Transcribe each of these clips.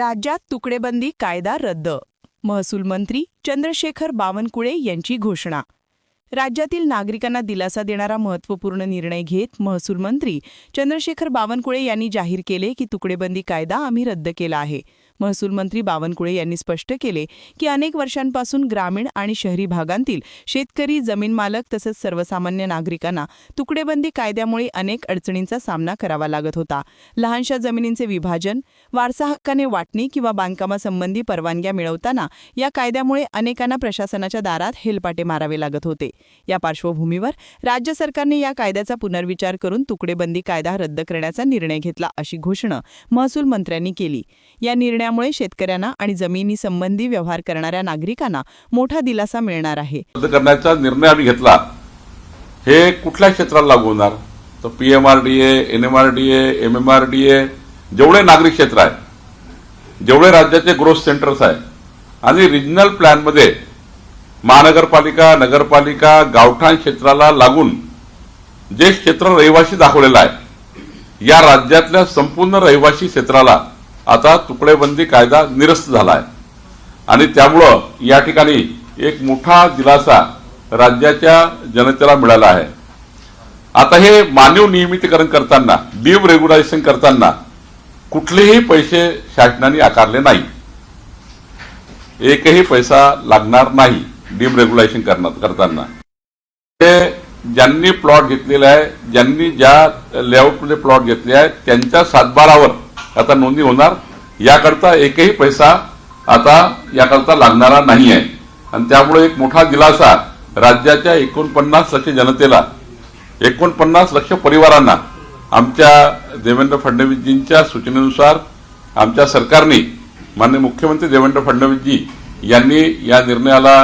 राज्यात तुकडेबंदी कायदा रद्द. महसूल मंत्री चंद्रशेखर बावनकुळे यांची घोषणा. राज्यातील नागरिकांना दिलासा देणारा महत्त्वपूर्ण निर्णय घेत महसूल मंत्री चंद्रशेखर बावनकुळे यांनी जाहीर केले की तुकडेबंदी कायदा आम्ही रद्द केला आहे. महसूल मंत्री बावनकुळे यांनी स्पष्ट केले की अनेक वर्षांपासून ग्रामीण आणि शहरी भागांतील शेतकरी जमीन मालक तसंच सर्वसामान्य नागरिकांना तुकडेबंदी कायद्यामुळे अनेक अडचणींचा सामना करावा लागत होता. लहानशा जमिनींचे विभाजन वारसा हक्काने वाटणी किंवा बांधकामासंबंधी परवानग्या मिळवताना या कायद्यामुळे अनेकांना प्रशासनाच्या दारात हेलपाटे मारावे लागत होते. या पार्श्वभूमीवर राज्य सरकारने या कायद्याचा पुनर्विचार करून तुकडेबंदी कायदा रद्द करण्याचा निर्णय घेतला अशी घोषणा महसूल मंत्र्यांनी केली. या त्यामुळे शेतकऱ्यांना आणि जमिनी संबंधी व्यवहार करणाऱ्या नागरिकांना मोठा दिलासा मिळणार आहे. रद्द करण्याचा निर्णय आम्ही घेतला. हे कुठल्या क्षेत्राला लागू होणार. तर P M R D A N M R D A M M R D A जेवढे नागरिक क्षेत्र आहे जेवढे राज्याचे ग्रोथ सेंटर्स आहे आणि रिजनल प्लॅनमध्ये महानगरपालिका नगरपालिका गावठाण क्षेत्राला लागून जे क्षेत्र रहिवाशी दाखवलेलं आहे या राज्यातल्या संपूर्ण रहिवासी क्षेत्राला आता तुकडेबंदी कायदा निरस्त झाला आहे आणि त्यामुळं या ठिकाणी एक मोठा दिलासा राज्याच्या जनतेला मिळाला आहे. आता हे मानव नियमितीकरण करताना डीम रेग्युलायझेशन करताना कुठलेही पैसे शासनाने आकारले नाही. एकही पैसा लागणार नाही डीम रेग्युलेशन करताना. ते ज्यांनी प्लॉट घेतलेला आहे ज्यांनी ज्या लेआउटमध्ये प्लॉट घेतले आहेत त्यांच्या सातबारावर आता नोंदणी होणार. याकरता एकही पैसा आता याकरता लागणारा नाही आहे आणि त्यामुळे एक मोठा दिलासा राज्याच्या एकोणपन्नास लक्ष जनतेला एकोणपन्नास लक्ष परिवारांना आमच्या देवेंद्र फडणवीसजींच्या सूचनेनुसार आमच्या सरकारने माननीय मुख्यमंत्री देवेंद्र फडणवीसजी यांनी या निर्णयाला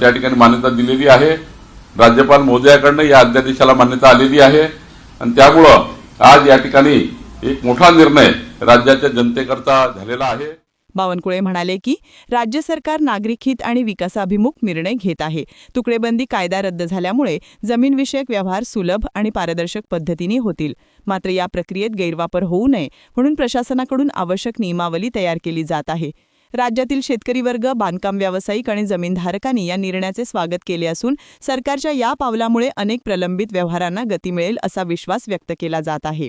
त्या ठिकाणी मान्यता दिलेली आहे. राज्यपाल महोदयाकडनं या अध्यादेशाला मान्यता आलेली आहे. आणि त्यामुळं आज या ठिकाणी एक मोठा निर्णय राज्याच्या जनतेकरता झालेला आहे. बावनकुळे म्हणाले की राज्य सरकार नागरिक हित आणि विकासाभिमुख निर्णय घेत आहे. तुकडेबंदी कायदा रद्द झाल्यामुळे जमीनविषयक व्यवहार सुलभ आणि पारदर्शक पद्धतीने होतील. मात्र या प्रक्रियेत गैरवापर होऊ नये म्हणून प्रशासनाकडून आवश्यक नियमावली तयार केली जात आहे. राज्यातील शेतकरी वर्ग बांधकाम व्यावसायिक आणि जमीनधारकांनी या निर्णयाचे स्वागत केले असून सरकारच्या या पावलामुळे अनेक प्रलंबित व्यवहारांना गती मिळेल असा विश्वास व्यक्त केला जात आहे.